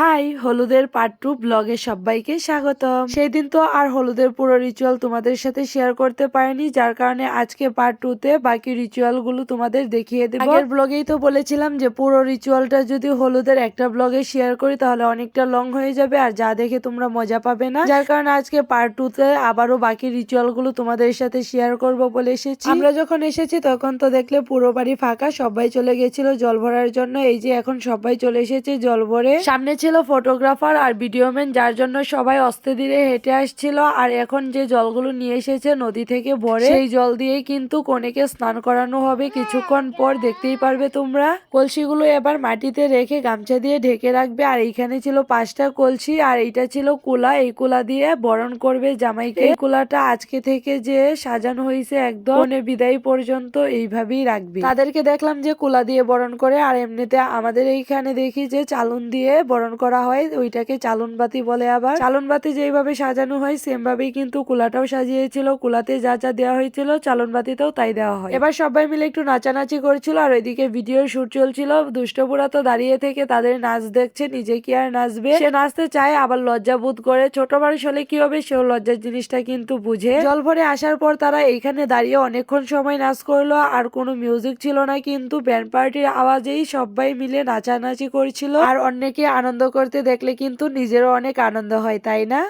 High, হলুদের part two ব্লগে সবাইকে স্বাগতম। সেই দিন তো আর হলুদের পুরো রিচুয়াল তোমাদের সাথে শেয়ার করতে পারিনি, যার কারণে আজকে পার্ট টু তে বাকি রিচুয়ালগুলো তোমাদের দেখিয়ে দেবো। আগের ব্লগেই তো বলেছিলাম যে পুরো রিচুয়ালটা যদি হলুদের একটা ব্লগে শেয়ার করি, তাহলে অনেকটা লং হয়ে যাবে, আর যা দেখে তোমরা মজা পাবে না। যার কারণে আজকে পার্ট টু তে আবারও বাকি রিচুয়ালগুলো তোমাদের সাথে শেয়ার করব বলে এসেছি। আমরা যখন এসেছি, তখন তো দেখলে পুরো বাড়ি ফাঁকা, সবাই চলে গেছিল জল ভরার জন্য। এই যে এখন সবাই চলে এসেছে জল ভরে। সামনে ছিল ফটোগ্রাফার আর ভিডিওম্যান যার জন্য সবাই অস্তে ধীরে হেঁটে আসছিল। আর এখন যে জলগুলো নিয়ে এসেছে নদী থেকে ভরে, সেই জল দিয়েই কিন্তু কনেকে স্নান করানো হবে। কিছুক্ষণ পর দেখতেই পারবে তোমরা। কলসিগুলো এবার মাটিতে রেখে গামছা দিয়ে ঢেকে রাখবে। আর এইখানে ছিল পাঁচটা কলসি, আর এইটা ছিল কুলা। এই কুলা দিয়ে বরণ করবে জামাইকে। এই কুলাটা আজকে থেকে যে সাজানো হয়েছে একদম কনে বিদায় পর্যন্ত এইভাবেই রাখবে। তাদেরকে দেখলাম যে কুলা দিয়ে বরণ করে, আর এমনিতে আমাদের এইখানে দেখি যে চালুন দিয়ে বরণ করা হয়, ওইটাকে চালুন বাতি বলে আবার। চালুন বাতি যেইভাবে সাজানো হয় সেম ভাবেই কিন্তু কুলাটাও সাজিয়েছিল। কুলাতে যা যা দেওয়া হয়েছিল চালুন বাতিতেও তাই দেওয়া হয়। এবার সবাই মিলে একটু নাচানাচি করছিল, আর ওইদিকে ভিডিও শুট চলছিল। দুষ্টপুরা তো দাঁড়িয়ে থেকে তাদের নাচ দেখছে, নিজে কি আর নাচবে? সে নাচতে চায়, আবার লজ্জা বোধ করে। ছোট মানুষ হলে কি হবে, সেও লজ্জার জিনিসটা কিন্তু বুঝে। জল ভরে আসার পর তারা এইখানে দাঁড়িয়ে অনেকক্ষণ সময় নাচ করল, আর কোনো মিউজিক ছিল না, কিন্তু ব্যান্ড পার্টির আওয়াজেই সবাই মিলে নাচানাচি করছিল। আর অনেকে আনন্দ করতে দেখলে কিন্তু নিজেরও অনেক আনন্দ হয় তাই না?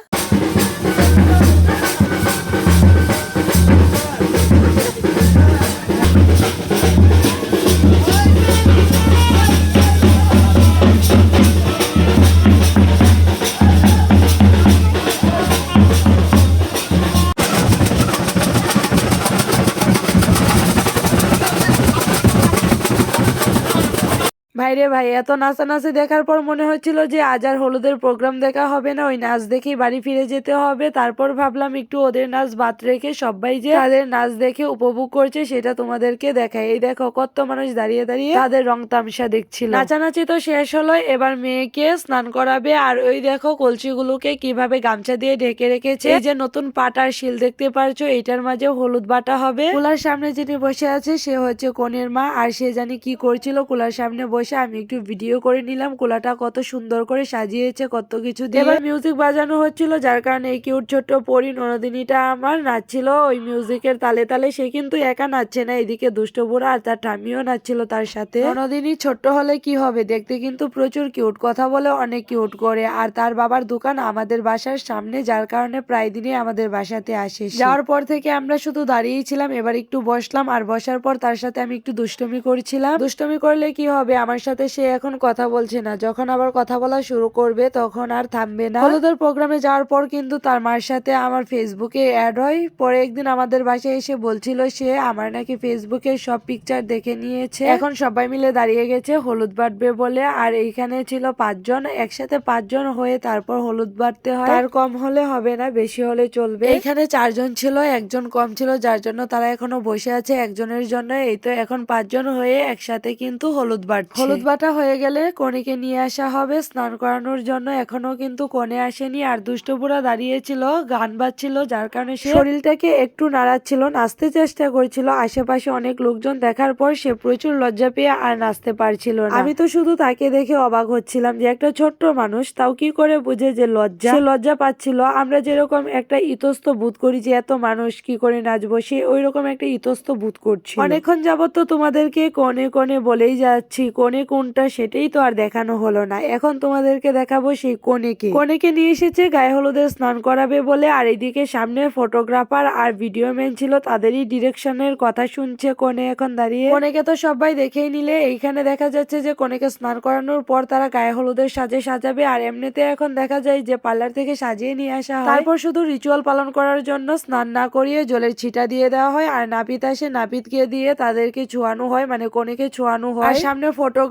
ভাইরে ভাই, এত নাচানাচি দেখার পর মনে হচ্ছিল যে আজ আর হলুদের প্রোগ্রাম দেখা হবে না। ওই নাচ দেখেই বাড়ি ফিরে যেতে হবে। তারপর ভাবলাম একটু ওদের নাচ বাদ রেখে সবাই যে তাদের নাচ দেখে উপভোগ করছে সেটা তোমাদেরকে দেখায় এই দেখো, কত মানুষ দাঁড়িয়ে দাঁড়িয়ে তাদের রং তামসা দেখছিল। নাচানাচি তো শেষ হলো, এবার মেয়েকে স্নান করাবে। আর ওই দেখো, কলসিগুলোকে কীভাবে গামছা দিয়ে ঢেকে রেখেছে। এই যে নতুন পাটার শিল দেখতে পারছ এটার মাঝে হলুদ বাটা হবে। কুলার সামনে যিনি বসে আছে, সে হচ্ছে কনের মা। আর সে জানি কি করছিল, কুলার সামনে বসে আমি একটু ভিডিও করে নিলাম। কোলাটা কত সুন্দর করে সাজিয়েছে, কত কিছু দিয়ে। এবার মিউজিক বাজানো হচ্ছিল, যার কারণে এই কিউট ছোট্ট পরি ননদিনীটা আমার নাচছিল। ওই মিউজিকের তালে তালে সে কিন্তু একা নাচছে না, এদিকে দুষ্ট বুড়া আর তার ঠামিও নাচছিল তার সাথে। ননদিনী ছোট্ট হলে কি হবে? দেখতে কিন্তু প্রচুর কিউট কথা বলে অনেক কিউট করে। আর তার বাবার দোকান আমাদের বাসার সামনে, যার কারণে প্রায় দিনই আমাদের বাসাতে আসে যাওয়ার পর থেকে আমরা শুধু দাঁড়িয়েই ছিলাম, এবার একটু বসলাম। আর বসার পর তার সাথে আমি একটু দুষ্টমি করছিলাম। দুষ্টমি করলে কি হবে? আমার সে এখন কথা বলছে না। যখন আবার কথা বলা শুরু করবে, তখন আর থামবে না। হলুদের প্রোগ্রামে যাওয়ার পর কিন্তু তার মার সাথে আমার ফেসবুকে অ্যাড হয়। পরে একদিন আমাদের বাসায় এসে বলছিল সে, আমার নাকি ফেসবুকে সব পিকচার দেখে নিয়েছে। এখন সবাই মিলে দাঁড়িয়ে গেছে হলুদ বাটবে বলে। আর এইখানে ছিল পাঁচজন, একসাথে পাঁচজন হয়ে তারপর হলুদ বাটতে হয়। আর কম হলে হবে না, বেশি হলে চলবে। এখানে চারজন ছিল, একজন কম ছিল, যার জন্য তারা এখনও বসে আছে একজনের জন্য। এই তো এখন পাঁচজন হয়ে একসাথে কিন্তু হলুদ বাটছে। হলুদ বাটা হয়ে গেলে কনেকে নিয়ে আসা হবে। স্নান করানোর জন্য এখনও কিন্তু কনে আসেনি। আর দুষ্টপুরা দাঁড়িয়েছিল, গান বাজছিল, যার কারণে সে শরীরটাকে একটু নাড়াচ্ছিল, নাচতে চেষ্টা করছিল। আশেপাশে অনেক লোকজন দেখার পর সে প্রচুর লজ্জা পেয়ে আর নাচতে পারছিল না। আমি তো শুধু তাকে দেখে অবাক হচ্ছিলাম যে একটা ছোট্ট মানুষ, তাও কি করে বুঝে যে লজ্জা? সে লজ্জা পাচ্ছিল। আমরা যেরকম একটা ইতস্ত বোধ করি যে এত মানুষ কি করে নাচবো, সে ওই রকম একটা ইতস্ত বোধ করছি অনেকক্ষণ যাবত তো তোমাদেরকে কনে কনে বলেই যাচ্ছি কনে কোনটা সেটাই তো আর দেখানো হলো না। এখন তোমাদেরকে দেখাবো সেই কনেকে। কনেকে নিয়ে এসেছে, গায়ে হলুদের স্নান করাবে বলে, আর এদিকে সামনে ফটোগ্রাফার আর ভিডিও ম্যান ছিল, তাদেরই ডিরেকশনের কথা শুনছে কনে এখন দাঁড়িয়ে। কনেকে তো সবাই দেখেই নিলে। এইখানে দেখা যাচ্ছে যে কনেকে স্নান করানোর পর তারা গায়ে হলুদের সাজে সাজাবে, আর এমনিতে এখন দেখা যায় যে পার্লার থেকে সাজিয়ে নিয়ে আসা হয়। তারপর শুধু রিচুয়াল পালন করার জন্য স্নান না করিয়ে জলের ছিটা দিয়ে দেওয়া হয়, আর নাপিত আসে, নাপিতকে দিয়ে তাদেরকে ছোঁয়ানো হয় মানে কনেকে ছোঁয়ানো হয়। সামনে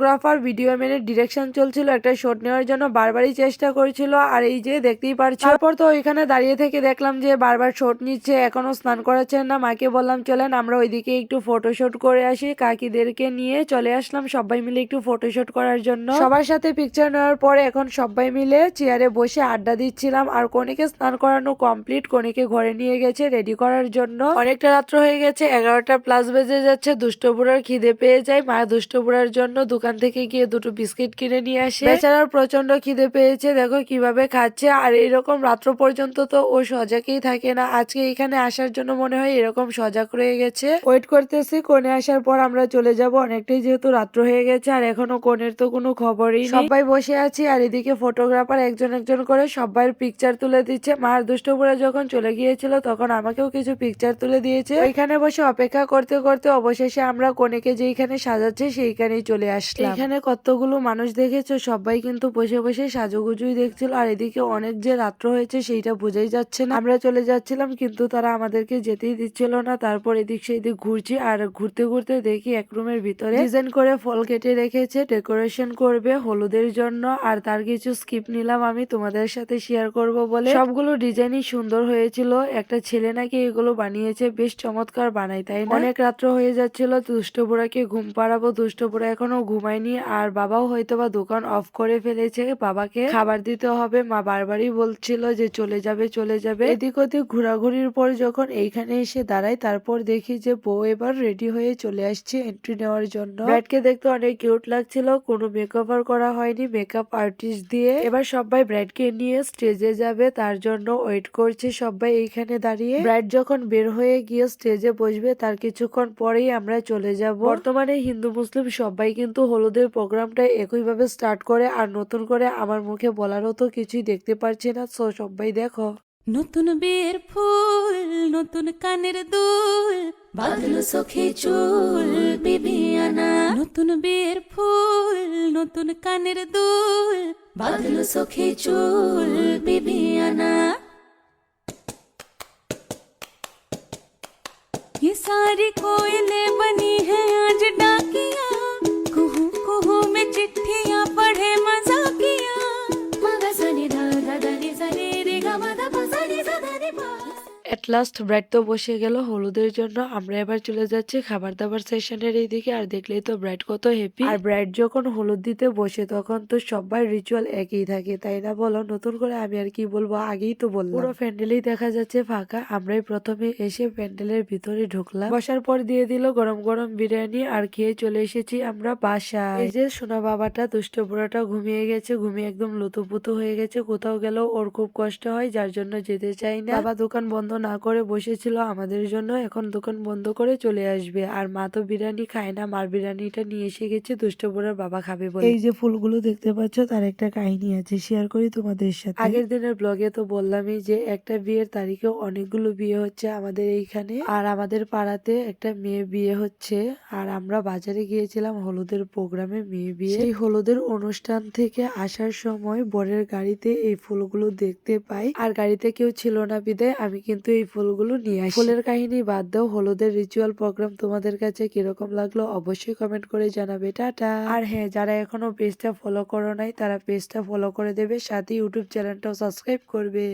ফটোগ্রাফার, ভিডিও ম্যানের ডিরেকশন চলছিল, একটা শট নেওয়ার জন্য বারবারই চেষ্টা করছিল, আর এই যে দেখতেই পারছ। তারপর তো ওইখানে দাঁড়িয়ে থেকে দেখলাম যে বারবার শট নিচ্ছে, এখনও স্নান করাচ্ছেন না। মাকে বললাম, চলেন, আমরা ওইদিকে একটু ফটোশুট করে আসি। কাকিদেরকে নিয়ে চলে আসলাম সবাই মিলে একটু ফটোশুট করার জন্য। সবার সাথে পিকচার নেওয়ার পরে এখন সবাই মিলে চেয়ারে বসে আড্ডা দিচ্ছিলাম, আর কনেকে স্নান করানো কমপ্লিট কনেকে ঘরে নিয়ে গেছে রেডি করার জন্য। অনেকটা রাত্র হয়ে গেছে, এগারোটা প্লাস বেজে যাচ্ছে, দুষ্টপুরার খিদে পেয়ে যায়। মা দুষ্টপুরার জন্য দোকান থেকে গিয়ে দুটো বিস্কিট কিনে নিয়ে আসে। বেচারার প্রচণ্ড খিদে পেয়েছে, দেখো কীভাবে খাচ্ছে। আর এরকম রাত্র পর্যন্ত তো ও সজাগই থাকে না। আজকে এখানে আসার জন্য মনে হয় এরকম সজাগ রয়ে গেছে। ওয়েট করতেছি, কোণে আসার পর আমরা চলে যাব। অনেকটাই যেহেতু রাত্র হয়ে গেছে, আর এখনও কোণের তো কোনো খবরই সবাই বসে আছি, আর এদিকে ফটোগ্রাফার একজন একজন করে সবাই পিকচার তুলে দিচ্ছে। মার দুষ্টপুরে যখন চলে গিয়েছিল, তখন আমাকেও কিছু পিকচার তুলে দিয়েছে। ওইখানে বসে অপেক্ষা করতে করতে অবশেষে আমরা কনেকে যেইখানে সাজাচ্ছে, সেইখানেই চলে আসলাম। এখানে কতগুলো মানুষ দেখেছ? সবাই কিন্তু বসে বসে সাজুগুজুই দেখছিল। আর এদিকে অনেক যে রাত্র হয়েছে সেইটা বোঝাই যাচ্ছে না। আমরা চলে যাচ্ছিলাম, কিন্তু তারা আমাদেরকে যেতেই দিচ্ছিল না। তারপর এদিক সেদিক ঘুরছি আর ঘুরতে ঘুরতে দেখি এক রুমের ভিতরে ডিজাইন করে ফল কেটে রেখেছে, ডেকোরেশন করবে হলুদের জন্য। আর তার কিছু স্কিপ নিলাম আমি তোমাদের সাথে শেয়ার করব বলে। সবগুলো ডিজাইনই সুন্দর হয়েছিল। একটা ছেলে নাকি এগুলো বানিয়েছে, বেশ চমৎকার বানাই তাই অনেক রাত্র হয়ে যাচ্ছিল দুষ্টপুরাকে ঘুম পাড়াবো দুষ্টপুরা এখনও ঘুমায়নি। আর বাবাও হয়তো বা দোকান অফ করে ফেলেছে। বাবাকে খাবার দিতে হবে। মা বারবারই বলছিল যে চলে যাবে চলে যাবে। এদিক ওদিক ঘোরাঘুরির পর যখন এইখানে এসে দাঁড়াই তারপর দেখি যে বউ এবার রেডি হয়ে চলে আসছে এন্ট্রি নেওয়ার জন্য। ব্রাইডকে দেখতে অনেক কিউট লাগছিল। কোনো মেকওভার করা হয়নি। মেকআপ আর্টিস্ট দিয়ে এবার সবাই ব্রাইডকে নিয়ে স্টেজে যাবে। তার জন্য ওয়েট করছে সবাই এইখানে দাঁড়িয়ে। ব্র্যাড যখন বের হয়ে গিয়ে স্টেজে বসবে, তার কিছুক্ষণ পরেই আমরা চলে যাব। বর্তমানে হিন্দু, মুসলিম সবাই কিন্তু হলুদের প্রোগ্রামটা একইভাবে স্টার্ট করে আর নতুন করে আমার মুখে বলারও তো কিছুই দেখতে পারছি না সো সবাই দেখো নতুন বিয়ের ফুল নতুন কানের দুল বাদলো সখী চুল বিবিয়ানা নতুন বিয়ের ফুল নতুন কানের দুল বাদলো সখী চুল বিবিয়ানা ये सारी कोयले এট লাস্ট ব্রাইড তো বসে গেল, হলুদের জন্য। আমরা এবার চলে যাচ্ছি খাবার দাবার সেশনের এই দিকে আর দেখলেই তো ব্রাইড কত হ্যাপি আর ব্রাইড যখন হলুদ দিতে বসে, তখন তো সবার রিচুয়াল একই থাকে, তাই না বলো? নতুন করে আমি আর কি বলব, আগেই তো বললাম। পুরো প্যান্ডেলই দেখা যাচ্ছে ফাঁকা। আমরাই প্রথমে এসে প্যান্ডেলের ভিতরে ঢুকলাম। বসার পর দিয়ে দিল গরম গরম বিরিয়ানি, আর খেয়ে চলে এসেছি আমরা বাসায়। এই যে সোনা বাবাটা, দুষ্ট বুড়াটা ঘুমিয়ে গেছে। ঘুমিয়ে একদম লুতুপুতু হয়ে গেছে। কোথাও গেলেও ওর খুব কষ্ট হয়, যার জন্য যেতে চাই না। বাবা দোকান বন্ধ না করে বসেছিল আমাদের জন্য এখন দোকান বন্ধ করে চলে আসবে। আর মা তো বিরিয়ানি খায় না মার বিরিয়ানিটা নিয়ে এসে গেছে দুষ্ট বুড়ার বাবা খাবে বলে। এই যে ফুলগুলো দেখতে পাচ্ছ তার একটা কাহিনী আছে শেয়ার করি তোমাদের সাথে। আগের দিনের ব্লগে তো বললামই যে একটা বিয়ের তারিখে অনেকগুলো বিয়ে হচ্ছে আমাদের এইখানে। আর আমাদের পাড়াতে একটা মেয়ে বিয়ে হচ্ছে। আর আমরা বাজারে গিয়েছিলাম হলুদের প্রোগ্রামে মেয়ে বিয়ে। সেই হলুদের অনুষ্ঠান থেকে আসার সময় বরের গাড়িতে এই ফুলগুলো দেখতে পাই। আর গাড়িতে কেউ ছিল না বিদায় আমি কিন্তু এই ফুলগুলো নিয়ে আসি। ফুলের কাহিনী বাদ দাও হলুদের রিচুয়াল প্রোগ্রাম তোমাদের কাছে কীরকম লাগল অবশ্যই কমেন্ট করে জানাবে। টাটা! আর হ্যাঁ যারা এখনও পেজটা ফলো করো নাই তারা পেজটা ফলো করে দেবে সাথে ইউটিউব চ্যানেলটাও সাবস্ক্রাইব করবে।